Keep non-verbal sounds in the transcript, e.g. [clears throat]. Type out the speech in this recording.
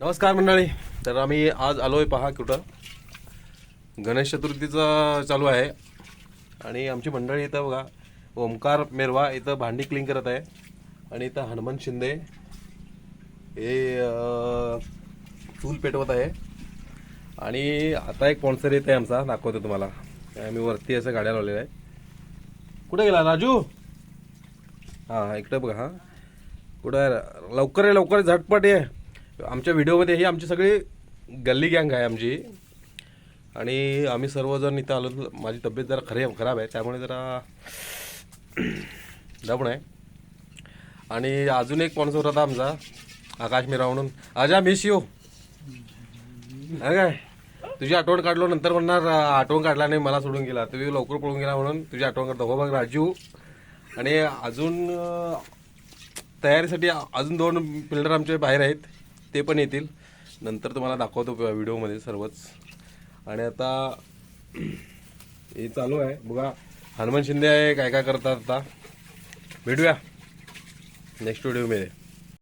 नमस्कार मंडळी. तर आम्ही आज आलोय पहा कुठं. गणेश चतुर्थीचं चालू आहे. आणि आमची मंडळी इथं बघा ओमकार मेरवा इथं भांडी क्लीन करत आहे. आणि इथं हनुमान शिंदे हे चूल पेटवत आहे. आणि आता एक स्पॉन्सर येत आहे आमचा दाखवतो तुम्हाला. आम्ही वरती असं गाड्या लावलेलं आहे कुठे गेला? राजू? हां इकडे बघा हां. कुठं लवकर आहे लवकर झटपट ये. आमच्या व्हिडिओमध्ये ही आमची सगळी गल्ली गँग आहे आमची. आणि आम्ही सर्वजण इथं आलो. माझी तब्येत जरा खरे खराब आहे. त्यामुळे जरा [clears throat] दबण आहे. आणि अजून एक माणूस होता आमचा आकाश मिरा म्हणून. अजा मिस यू अरे काय? तुझी आठवण काढलो नंतर म्हणणार आठवण काढला नाही मला सोडून गेला. तुम्ही लवकर पळून गेला म्हणून. तुझी आठवण काढतो. हो बघ राजू. आणि अजून तयारीसाठी अजून दोन बिल्डर आमचे बाहेर आहेत. ते पण येतील. नंतर तुम्हाला दाखवतो व्हिडिओमध्ये सर्वच. आणि आता हे चालू आहे. बघा हनुमान शिंदे आहे काय काय करतात आता. भेटूया. नेक्स्ट व्हिडिओमध्ये